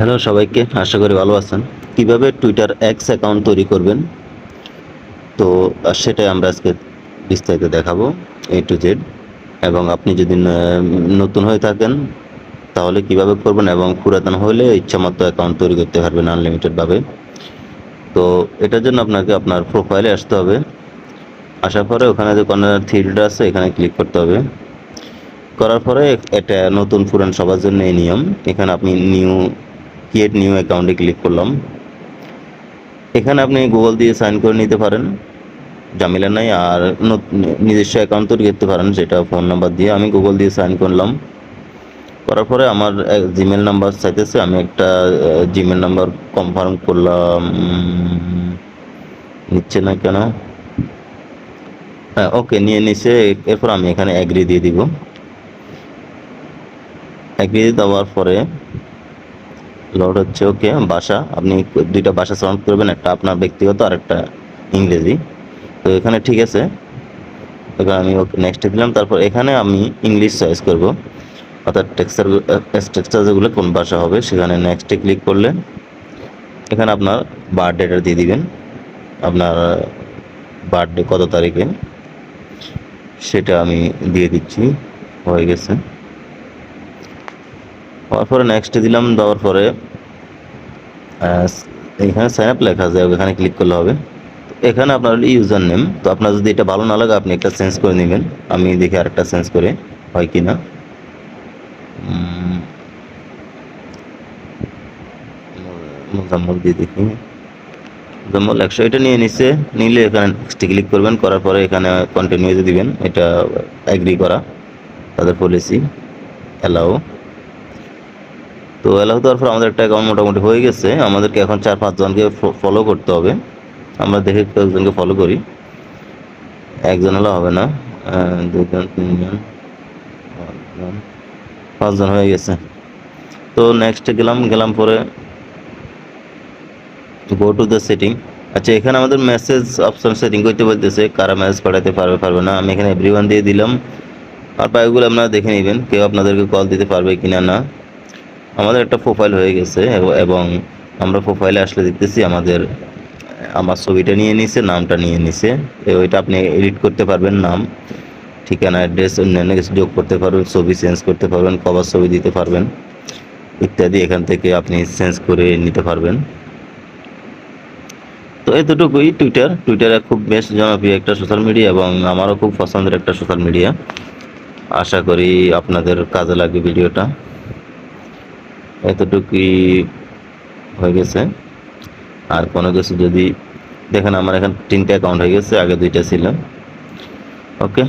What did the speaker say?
Hello সবাইকে, আশা করি ভালো আছেন। কীভাবে টুইটার এক্স অ্যাকাউন্ট তৈরি করবেন? তো সেটাই আমরা আজকে বিস্তারিত দেখাবো এ টু জেড এবং আপনি যদি নতুন হয়ে থাকেন, তাহলে কীভাবে করবেন এবং পুরাতন হলে ইচ্ছামতো অ্যাকাউন্ট তৈরি করতে পারবেন আনলিমিটেডভাবে তো, এটার জন্য আপনাকে আপনার প্রোফাইলে আসতে হবে। আসার পরে ওখানে যে কর্নার থ্রিটা আছে, এখানে ক্লিক করতে হবে। করার পরে এটা নতুন পুরান সবার জন্য এই নিয়ম। এখানে আপনি নিউ ক্রিয়েট নিউ অ্যাকাউন্টে ক্লিক করলাম। এখানে আপনি গুগল দিয়ে সাইন করে নিতে পারেন। ঝামেলা নাই, আর নিজস্ব অ্যাকাউন্ট তৈরি করতে পারেন, সেটা ফোন নাম্বার দিয়ে। আমি গুগল দিয়ে সাইন করলাম। করার পরে আমার জিমেল নাম্বার চাইতেছে, আমি একটা জিমেল নাম্বার কনফার্ম করলাম। নিচ্ছে না কেন? হ্যাঁ ওকে নিয়ে নিছে। এরপর আমি এখানে অ্যাগ্রি দিয়ে দিব। অ্যাগ্রি দেওয়ার পরে লোড হচ্ছে ওকে ভাষা আপনি দুইটা ভাষা সাউন্ড করবেন, একটা আপনার ব্যক্তিগত আর একটা ইংরেজি। তো এখানে ঠিক আছে, এবার আমি ওকে নেক্সটে দিলাম, তারপর এখানে আমি ইংলিশ চয়েস করব। অর্থাৎ টেক্সচার টেক্সচার যেগুলো কোন ভাষা হবে, সেখানে নেক্সটে ক্লিক করলে এখানে আপনার বার্থডেটা দিয়ে দিবেন। আপনার বার্থডে কত তারিখে? সেটা আমি দিয়ে দিচ্ছি, হয়ে গেছে। হওয়ার পরে নেক্সটে দিলাম, দেওয়ার পরে এখানে সাইন আপ লেখা যায় এখানে ক্লিক করলে হবে। এখানে আপনার ইউজার নেম তো আপনার যদি এটা ভালো না লাগে, আপনি একটা চেঞ্জ করে নেবেন। আমি দেখি আরেকটা চেঞ্জ করে, হয় কি না মোজাম্মল দিয়ে দেখি। মোজাম্মল একশো, এটা নিয়ে নিচ্ছে, নিলে এখানে নেক্সটে ক্লিক করবেন, করার পরে এখানে কন্টিনিউতে দিবেন। এটা অ্যাগ্রি করা, তাদের পলিসি অ্যালাউ তো অ্যালাউ দেওয়ার পর আমাদের একটা অ্যাকাউন্ট মোটামুটি হয়ে গেছে। আমাদেরকে এখন চার পাঁচজনকে ফলো করতে হবে। আমরা দেখে কয়েকজনকে ফলো করি। একজন হলে হবে না। দুজন তিনজন পাঁচজন, হয়ে গেছে। তো নেক্সটে গেলাম গেলাম পরে গো টু দ্য সেটিং আচ্ছা এখানে আমাদের মেসেজ অপশন সেটিং করতে বলতেছে কারা মেসেজ পাঠাতে পারবে পারবে না। আমি এখানে এভরিওয়ান দিয়ে দিলাম। আর পাইগুলো আপনারা দেখে নেবেন কেউ আপনাদেরকে কল দিতে পারবে কিনা না। আমাদের একটা প্রোফাইল হয়ে গেছে, এবং আমরা প্রোফাইলে আসলে দেখতেছি আমাদের, আমার ছবিটা নিয়ে নিছে, নামটা নিয়ে নিছে। ওইটা আপনি এডিট করতে পারবেন নাম, ঠিকানা অ্যাড্রেস অন্যান্য কিছু যোগ করতে পারবেন, ছবি চেঞ্জ করতে পারবেন কভার ছবি দিতে পারবেন, ইত্যাদি এখান থেকে আপনি চেঞ্জ করে নিতে পারবেন। তো এতটুকুই টুইটার টুইটারে খুব বেশ জনপ্রিয় একটা সোশ্যাল মিডিয়া এবং আমারও খুব পছন্দের একটা সোশ্যাল মিডিয়া আশা করি আপনাদের কাজে লাগবে ভিডিওটা। এতটুকুই হয়ে গেছে। আর কোনো কিছু যদি, দেখেন আমার এখন তিনটে অ্যাকাউন্ট হয়ে গেছে, আগে দুইটা ছিল। ওকে